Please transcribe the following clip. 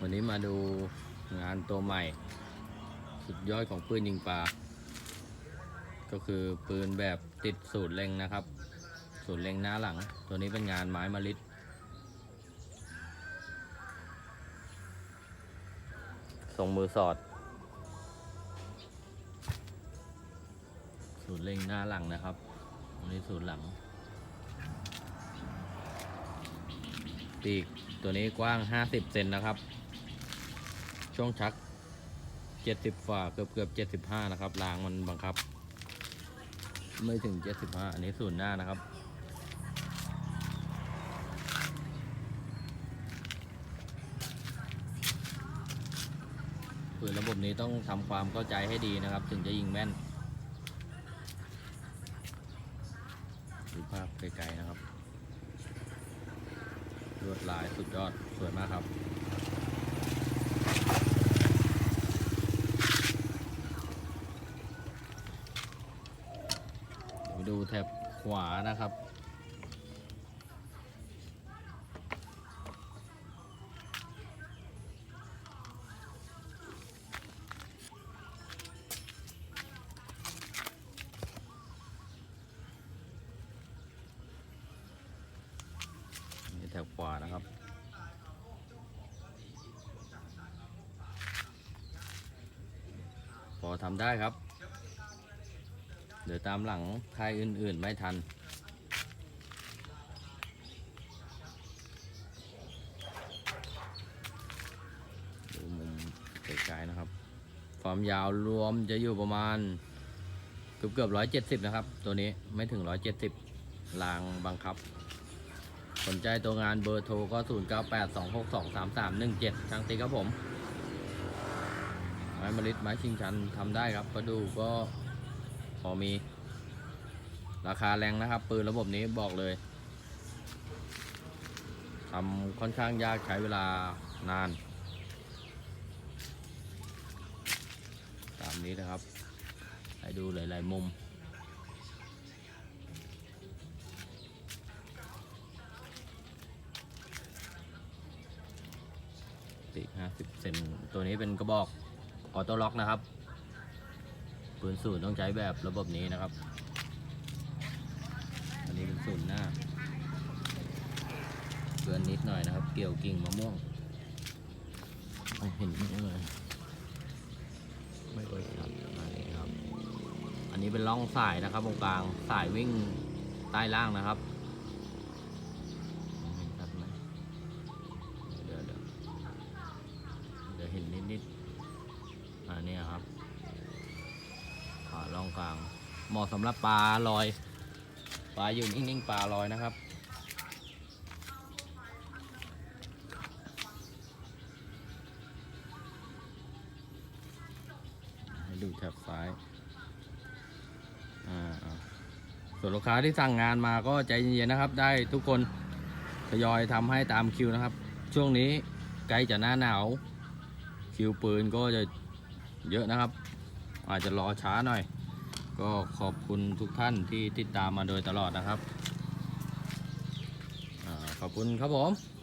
วันนี้มาดูงานตัวใหม่ สุดยอดของปืนยิงปลา ก็คือปืนแบบติดสูตรเล็งนะครับ สูตรเล็งหน้าหลัง ตัวนี้เป็นงานไม้มะลิดทรงมือสอด สูตรเล็งหน้าหลังนะครับอันนี้สูตรหลัง ปีกตัวนี้กว้าง 50 เซนนะครับ ช่วงชัก70ฝ่าเกือบเกือบ75นะครับรางมันบังคับ ไม่ถึง75อันนี้ศูนย์หน้านะครับปืนระบบนี้ต้องทำความเข้าใจให้ดีนะครับ ถึงจะยิงแม่นดูภาพไกลๆนะครับลวดลายสุดยอดสวยมากครับ ดูแถบขวานะครับ นี่แถบขวานะครับพอทำได้ครับ เดี๋ยวตามหลังค่ายอื่นๆไม่ทัน ดูมุมไกลๆนะครับ ความยาวรวมจะอยู่ประมาณเกือบเกือบร้อยเจ็ดสิบนะครับ ตัวนี้ไม่ถึงร้อยเจ็ดสิบรางบังคับ สนใจตัวงานเบอร์โทรก็0 9 8 2 6 2 3 3 1 7ช่างตีครับผม ไม้มลิดไม้ชิงชันทำได้ครับก็ดูก็ อมี ราคาแรงนะครับ ปืนระบบนี้บอกเลยทำค่อนข้างยากใช้เวลานาน ตามนี้นะครับ ให้ดูหลาย ๆ มุม ติห้าสิบเซนตัวนี้เป็นกระบอกออโต้ล็อกนะครับ ปืนสูตรต้องใช้แบบระบบนี้นะครับ อันนี้เป็นสูตรหน้าเกินนิดหน่อยนะครับ เกี่ยวกิ่งมะม่วงไม่เห็นไม่เลยไม่ค่อยชัดอันนี้ครับ อันนี้เป็นร่องสายนะครับตรงกลางสายวิ่งใต้ล่างนะครับเห็นชัดไหมเดี๋ยวเดี๋ยวเดี๋ยวเห็นนิดๆอันนี้ครับ ขาล่องกลาง เหมาะสำหรับปลาลอย ปลาอยู่นิ่งๆปลาลอยนะครับให้ดูแถบซ้ายส่วนลูกค้าที่สั่งงานมาก็ใจเย็นๆนะครับ ได้ทุกคนทยอยทำให้ตามคิวนะครับ ช่วงนี้ใกล้จะหน้าหนาว คิวปืนก็จะเยอะนะครับ อาจจะรอช้าหน่อย ก็ขอบคุณทุกท่านที่ติดตามมาโดยตลอดนะครับอขอบคุณครับผม